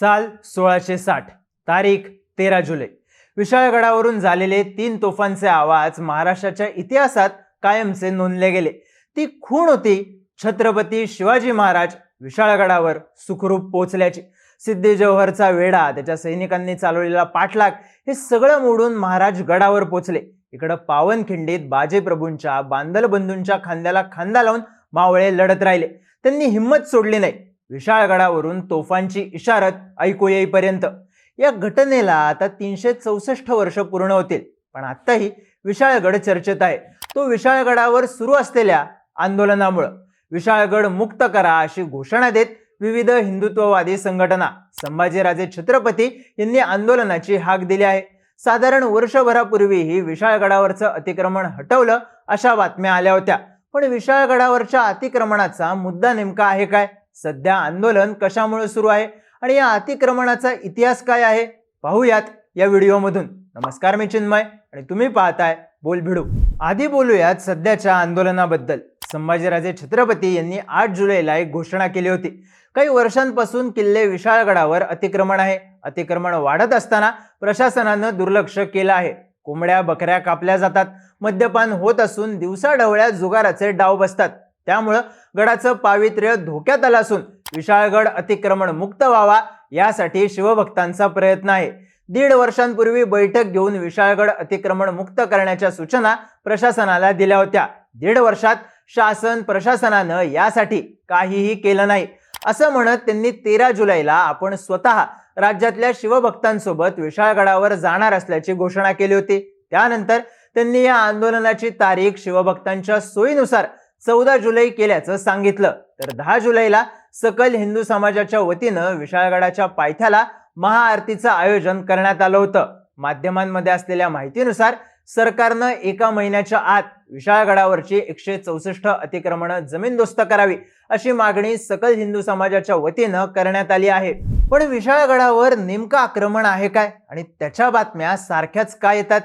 साल सोळाशे साठ तारीख तेरा जुलै. विशाळगडावरून झालेले तीन तोफांचे आवाज महाराष्ट्राच्या इतिहासात कायमचे नोंदले गेले. ती खूण होती छत्रपती शिवाजी महाराज विशाळगडावर सुखरूप पोचल्याची सिद्धी जौहरचा वेढा त्याच्या सैनिकांनी चालवलेला पाठलाग हे सगळं मोडून महाराज गडावर पोचले इकडं पावनखिंडीत बाजेप्रभूंच्या बांदल बंधूंच्या खांद्याला खांदा लावून मावळे लढत राहिले. त्यांनी हिंमत सोडली नाही. विशाळगडावरून तोफांची इशारत ऐकू येईपर्यंत. या घटनेला आता तीनशे चौसष्ट वर्ष पूर्ण होतील पण आत्ताही विशाळगड चर्चेत आहे. तो विशाळगडावर सुरू असलेल्या आंदोलनामुळं विशाळगड मुक्त करा अशी घोषणा देत विविध हिंदुत्ववादी संघटना संभाजीराजे छत्रपती यांनी आंदोलनाची हाक दिली आहे. साधारण वर्षभरापूर्वीही विशाळगडावरचं अतिक्रमण हटवलं अशा बातम्या आल्या होत्या. पण विशाळगडावरच्या अतिक्रमणाचा मुद्दा नेमका आहे काय? सध्या आंदोलन कशामुळे सुरू आहे आणि या अतिक्रमणाचा इतिहास काय आहे पाहूयात या व्हिडिओमधून. नमस्कार मी चिन्मय आणि तुम्ही पाहताय बोल भिडू आधी बोलूयात सध्याच्या आंदोलनाबद्दल. संभाजीराजे छत्रपती यांनी आठ जुलैला एक घोषणा केली होती. काही वर्षांपासून किल्ले विशाळगडावर अतिक्रमण आहे. अतिक्रमण वाढत असताना प्रशासनानं दुर्लक्ष केलं आहे. कोंबड्या बकऱ्या कापल्या जातात. मद्यपान होत असून दिवसाढवळ्या जुगाराचे डाव बसतात. त्यामुळं गडाचं पावित्र्य धोक्यात आलं असून विशाळगड अतिक्रमण मुक्त व्हावा यासाठी शिवभक्तांचा प्रयत्न आहे. दीड वर्षांपूर्वी बैठक घेऊन विशाळगड अतिक्रमण मुक्त करण्याच्या सूचना प्रशासनाला दिल्या होत्या. दीड वर्षात शासन प्रशासनानं यासाठी काहीही केलं नाही. असं म्हणत त्यांनी तेरा जुलैला आपण स्वतः राज्यातल्या शिवभक्तांसोबत विशाळगडावर जाणार असल्याची घोषणा केली होती. त्यानंतर त्यांनी या आंदोलनाची तारीख शिवभक्तांच्या सोयीनुसार चौदा जुलै केल्याचं सांगितलं. तर दहा जुलैला सकल हिंदू समाजाच्या वतीनं विशाळगडाच्या पायथ्याला महाआरतीचं आयोजन करण्यात आलं होतं. माध्यमांमध्ये असलेल्या माहितीनुसार सरकारनं एका महिन्याच्या आत विशाळगडावरची एकशे चौसष्ट अतिक्रमणं जमीनदोस्त करावी अशी मागणी सकल हिंदू समाजाच्या वतीनं करण्यात आली आहे. पण विशाळगडावर नेमकं आक्रमण आहे काय? आणि त्याच्या बातम्या सारख्याच का येतात?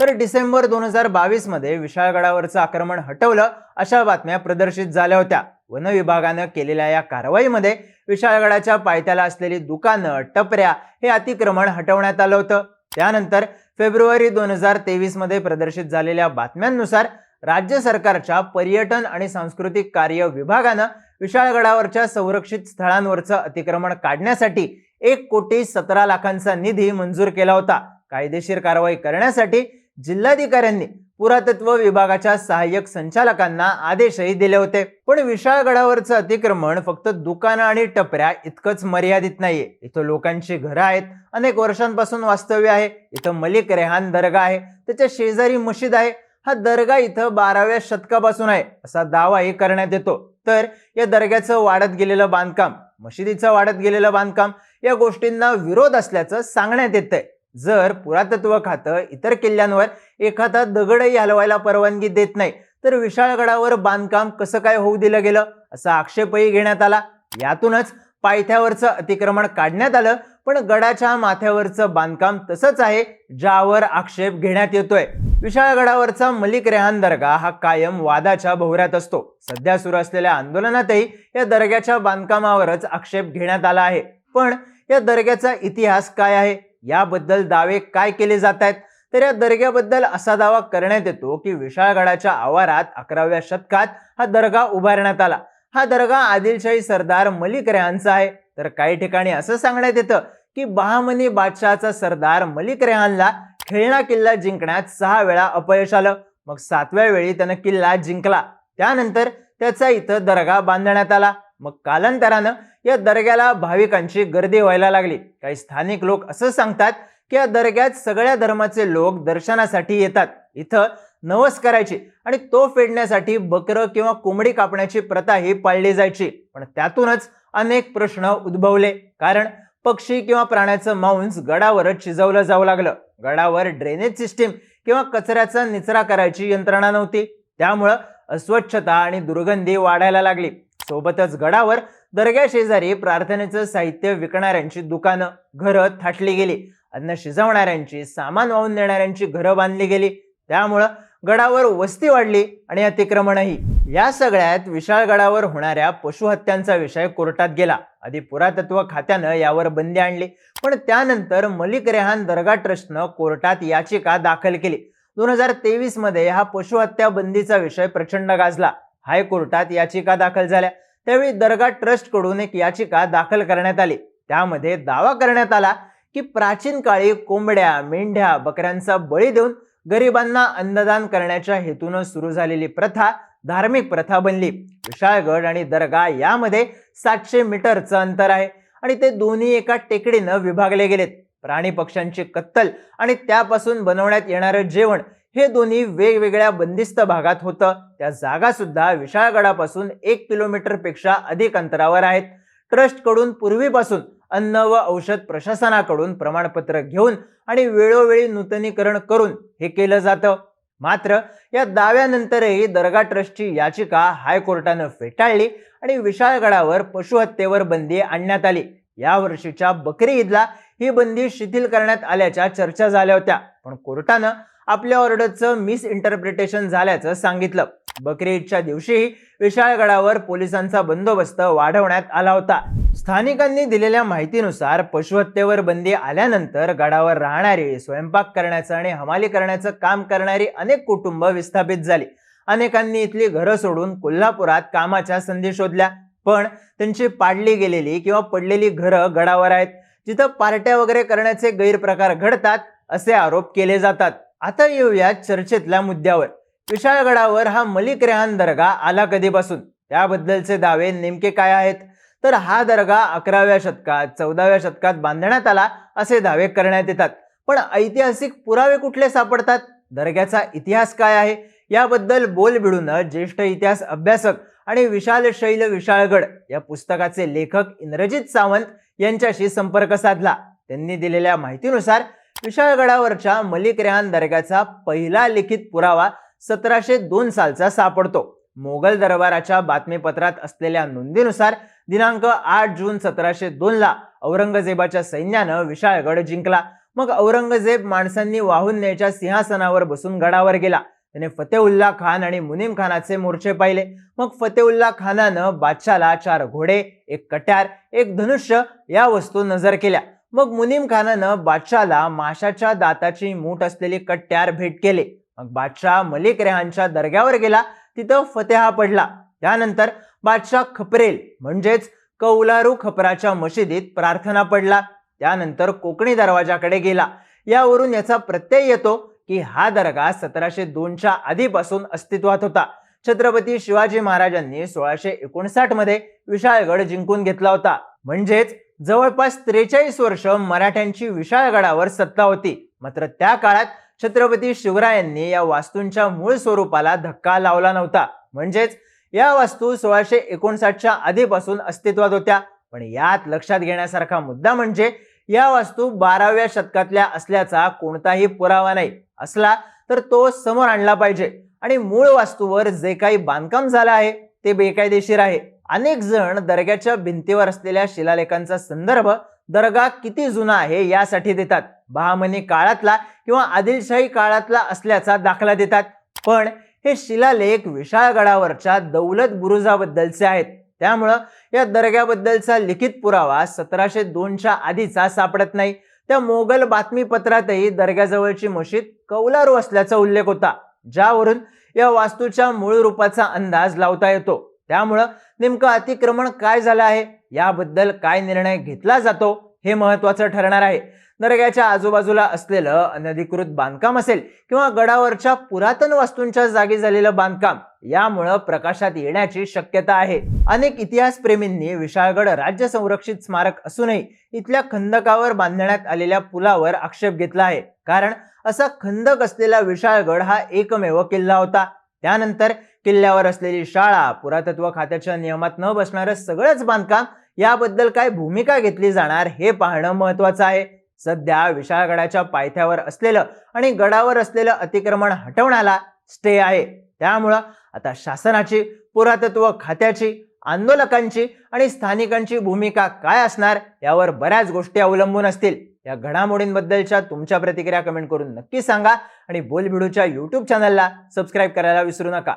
तर डिसेंबर दोन हजार बावीसमध्ये विशाळगडावरचं आक्रमण हटवलं अशा बातम्या प्रदर्शित झाल्या होत्या. वन विभागानं केलेल्या या कारवाईमध्ये विशाळगडाच्या पायथ्याला असलेली दुकानं टपऱ्या हे अतिक्रमण हटवण्यात आलं होतं. त्यानंतर फेब्रुवारी दोन हजार तेवीसमध्ये प्रदर्शित झालेल्या बातम्यांनुसार राज्य सरकारच्या पर्यटन आणि सांस्कृतिक कार्य विभागानं विशाळगडावरच्या संरक्षित स्थळांवरचं अतिक्रमण काढण्यासाठी एक कोटी सतरा लाखांचा निधी मंजूर केला होता. कायदेशीर कारवाई करण्यासाठी जिल्हाधिकाऱ्यांनी पुरातत्व विभागाच्या सहाय्यक संचालकांना आदेशही दिले होते. पण विशाळगडावरचं अतिक्रमण फक्त दुकानं आणि टपऱ्या इतकंच मर्यादित नाहीये. इथं लोकांची घरं आहेत. अनेक वर्षांपासून वास्तव्य आहे. इथं मलिक रेहान दर्गा आहे. त्याच्या शेजारी मशीद आहे. हा दर्गा इथं बाराव्या शतकापासून आहे. असा दावाही करण्यात येतो. तर या दर्ग्याचं वाढत गेलेलं बांधकाम मशिदीचं वाढत गेलेलं बांधकाम या गोष्टींना विरोध असल्याचं सांगण्यात येतंय. जर पुरातत्व खातं इतर किल्ल्यांवर एखादा दगडही हलवायला परवानगी देत नाही तर विशाळगडावर बांधकाम कसं काय होऊ दिलं गेलं असा आक्षेपही घेण्यात आला. यातूनच पायथ्यावरचं अतिक्रमण काढण्यात आलं पण गडाच्या माथ्यावरचं बांधकाम तसंच आहे ज्यावर आक्षेप घेण्यात येतोय. विशाळगडावरचा मलिक रेहान दर्गा हा कायम वादाच्या भोवऱ्यात असतो. सध्या सुरू असलेल्या आंदोलनातही या दर्ग्याच्या बांधकामावरच आक्षेप घेण्यात आला आहे. पण या दर्ग्याचा इतिहास काय आहे? याबद्दल दावे काय केले जात आहेत तर या दर्ग्याबद्दल असा दावा करण्यात येतो की विशाळगडाच्या आवारात अकराव्या शतकात हा दर्गा उभारण्यात आला. हा दर्गा आदिलशाही सरदार मलिक रेहानचा आहे. तर काही ठिकाणी असं सांगण्यात येतं की बहामनी बादशहाचा सरदार मलिक रेहानला खेळणा किल्ला जिंकण्यात सहा वेळा अपयश आलं. मग सातव्या वेळी त्यानं किल्ला जिंकला. त्यानंतर त्याचा इथं दर्गा बांधण्यात आला. मग कालांतरानं या दर्ग्याला भाविकांची गर्दी व्हायला लागली. काही स्थानिक लोक असं सांगतात की या दर्ग्यात सगळ्या धर्माचे लोक दर्शनासाठी येतात. इथं नवस करायची आणि तो फेडण्यासाठी बकरं किंवा कोंबडी कापण्याची प्रथा ही पाळली जायची. पण त्यातूनच अनेक प्रश्न उद्भवले. कारण पक्षी किंवा प्राण्याचं मांस गडावरच शिजवलं जाऊ लागलं. गडावर ड्रेनेज सिस्टीम किंवा कचऱ्याचा निचरा करायची यंत्रणा नव्हती. त्यामुळं अस्वच्छता आणि दुर्गंधी वाढायला लागली. सोबतच गडावर दर्ग्या शेजारी प्रार्थनेचं साहित्य विकणाऱ्यांची दुकानं घरं थाटली गेली. अन्न शिजवणाऱ्यांची सामान वाहून नेणाऱ्यांची घरं बांधली गेली. त्यामुळं गडावर वस्ती वाढली आणि अतिक्रमणही. या सगळ्यात विशाळगडावर होणाऱ्या पशुहत्यांचा विषय कोर्टात गेला. आधी पुरातत्व खात्यानं यावर बंदी आणली. पण त्यानंतर मलिक रेहान दर्गा ट्रस्टनं कोर्टात याचिका दाखल केली. दोन हजार तेवीसमध्ये हा पशुहत्या बंदीचा विषय प्रचंड गाजला. हायकोर्टात याचिका दाखल झाल्या. त्यावेळी दर्गा ट्रस्टकडून एक याचिका दाखल करण्यात आली. त्यामध्ये दावा करण्यात आला की प्राचीन काळी कोंबड्या मेंढ्या बकऱ्यांचा बळी देऊन गरिबांना अन्नदान करण्याच्या हेतून सुरू झालेली प्रथा धार्मिक प्रथा बनली. विशाळगड आणि दर्गा यामध्ये सातशे मीटरचं अंतर आहे आणि ते दोन्ही एका टेकडीनं विभागले गेलेत. प्राणी पक्ष्यांची कत्तल आणि त्यापासून बनवण्यात येणारं जेवण हे दोन्ही वेगवेगळ्या बंदिस्त भागात होतं. त्या जागा सुद्धा विशाळगडापासून एक किलोमीटरपेक्षा अधिक अंतरावर आहेत. ट्रस्टकडून पूर्वीपासून अन्न व औषध प्रशासनाकडून प्रमाणपत्र घेऊन आणि वेळोवेळी नूतनीकरण करून हे केलं जातं. मात्र या दाव्यानंतरही दर्गा ट्रस्टची याचिका हायकोर्टानं फेटाळली आणि विशाळगडावर पशुहत्येवर बंदी आणण्यात आली. या वर्षीच्या बकरी ईदला ही बंदी शिथिल करण्यात आल्याच्या चर्चा झाल्या होत्या. पण कोर्टानं आपल्या ऑर्डरचं मिस इंटरप्रिटेशन झाल्याचं सांगितलं. बकरी ईदच्या दिवशी विशाळगडावर पोलिसांचा बंदोबस्त वाढवण्यात आला होता. स्थानिकांनी दिलेल्या माहितीनुसार पशुहत्येवर बंदी आल्यानंतर गडावर राहणारी स्वयंपाक करण्याचं आणि हमाली करण्याचं काम करणारी अनेक कुटुंब विस्थापित झाली. अनेकांनी इथली घरं सोडून कोल्हापुरात कामाच्या संधी शोधल्या. पण त्यांची पाडली गेलेली किंवा पडलेली घरं गडावर आहेत. जिथं पार्ट्या वगैरे करण्याचे गैरप्रकार घडतात असे आरोप केले जातात. आता येऊया चर्चेतल्या मुद्द्यावर. विशाळगडावर हा मलिक रेहान दर्गा आला कधीपासून? त्याबद्दलचे दावे नेमके काय आहेत? तर हा दर्गा अकराव्या शतकात चौदाव्या शतकात बांधण्यात आला असे दावे करण्यात येतात. पण ऐतिहासिक पुरावे कुठले सापडतात? दर्ग्याचा इतिहास काय आहे? याबद्दल बोलबिडून ज्येष्ठ इतिहास अभ्यासक आणि विशाल शैल विशाळगड या पुस्तकाचे लेखक इंद्रजित सावंत यांच्याशी संपर्क साधला. त्यांनी दिलेल्या माहितीनुसार विशाळगडावरच्या मलिक रेहान दर्ग्याचा पहिला लिखित पुरावा सतराशे दोन सालचा सापडतो. मोगल दरबाराच्या बातमीपत्रात असलेल्या नोंदीनुसार दिनांक आठ जून सतराशे दोन ला औरंगजेबाच्या सैन्यानं विशाळगड जिंकला. मग औरंगजेब माणसांनी वाहून न्यायच्या सिंहासनावर बसून गडावर गेला. त्याने फतेउल्ला खान आणि मुनीम खानाचे मोर्चे पाहिले. मग फतेउल्ला खानानं बादशाला चार घोडे एक कट्यार एक धनुष्य या वस्तू नजर केल्या. मग मुनीम खानानं बादशाला माशाच्या दाताची मूठ असलेली कट्यार भेट केले. मग बादशाह मलिक रेहानच्या दर्ग्यावर गेला. तिथं फतेहा पडला. त्यानंतर बादशाह खपरेल म्हणजेच कौलारू खपराच्या मशिदीत प्रार्थना पडला. त्यानंतर कोकणी दरवाजाकडे गेला. यावरून याचा प्रत्यय येतो की हा दर्गा सतराशे दोनच्या आधीपासून अस्तित्वात होता. छत्रपती शिवाजी महाराजांनी सोळाशे एकोणसाठमध्ये विशाळगड जिंकून घेतला होता. म्हणजेच जवळपास त्रेचाळीस वर्ष मराठ्यांची विशाळगडावर सत्ता होती. मात्र त्या काळात छत्रपती शिवरायांनी या वास्तूंच्या मूळ स्वरूपाला धक्का लावला नव्हता. म्हणजेच या वास्तू सोळाशे एकोणसाठच्या आधीपासून अस्तित्वात होत्या. पण यात लक्षात घेण्यासारखा मुद्दा म्हणजे या वास्तू बाराव्या शतकातल्या असल्याचा कोणताही पुरावा नाही. असला तर तो समोर आणला पाहिजे. आणि मूळ वास्तूवर जे काही बांधकाम झालं आहे ते बेकायदेशीर आहे. अनेक जण दर्ग्याच्या भिंतीवर असलेल्या शिलालेखांचा संदर्भ दर्गा किती जुना आहे यासाठी देतात. बहामनी काळातला किंवा आदिलशाही काळातला असल्याचा दाखला देतात. पण हे शिलालेख विशाळगडावरच्या दौलत बुरुजाबद्दलचे आहेत. त्यामुळं या दर्ग्याबद्दलचा लिखित पुरावा सतराशे दोनच्या आधीचा सापडत नाही. त्या मोगल बातमीपत्रातही दर्ग्याजवळची मशीद कौलारू असल्याचा उल्लेख होता ज्यावरून या वास्तूच्या मूळ रूपाचा अंदाज लावता येतो. त्यामुळं नेमकं अतिक्रमण काय झालं आहे? याबद्दल काय निर्णय घेतला जातो? हे महत्वाचं ठरणार आहे. नरग्याच्या आजूबाजूला असलेलं अनधिकृत बांधकाम असेल किंवा गडावरच्या पुरातन वास्तूंच्या जागी झालेलं बांधकाम यामुळं प्रकाशात येण्याची शक्यता आहे. अनेक इतिहासप्रेमींनी विशाळगड राज्य संरक्षित स्मारक असूनही इथल्या खंदकावर बांधण्यात आलेल्या पुलावर आक्षेप घेतला आहे. कारण असा खंदक असलेला विशाळगड हा एकमेव किल्ला होता. त्यानंतर किल्ल्यावर असलेली शाळा पुरातत्व खात्याच्या नियमात न बसणारं सगळंच बांधकाम याबद्दल काय भूमिका घेतली जाणार हे पाहणं महत्वाचं आहे. सध्या विशाळगडाच्या पायथ्यावर असलेलं आणि गडावर असलेलं अतिक्रमण हटवण्याला स्टे आहे. त्यामुळं आता शासनाची पुरातत्व खात्याची आंदोलकांची आणि स्थानिकांची भूमिका काय असणार यावर बऱ्याच गोष्टी अवलंबून असतील. या घडामोडींबद्दलच्या तुमच्या प्रतिक्रिया कमेंट करून नक्की सांगा आणि बोलबिडूच्या यूट्यूब चॅनलला सबस्क्राईब करायला विसरू नका.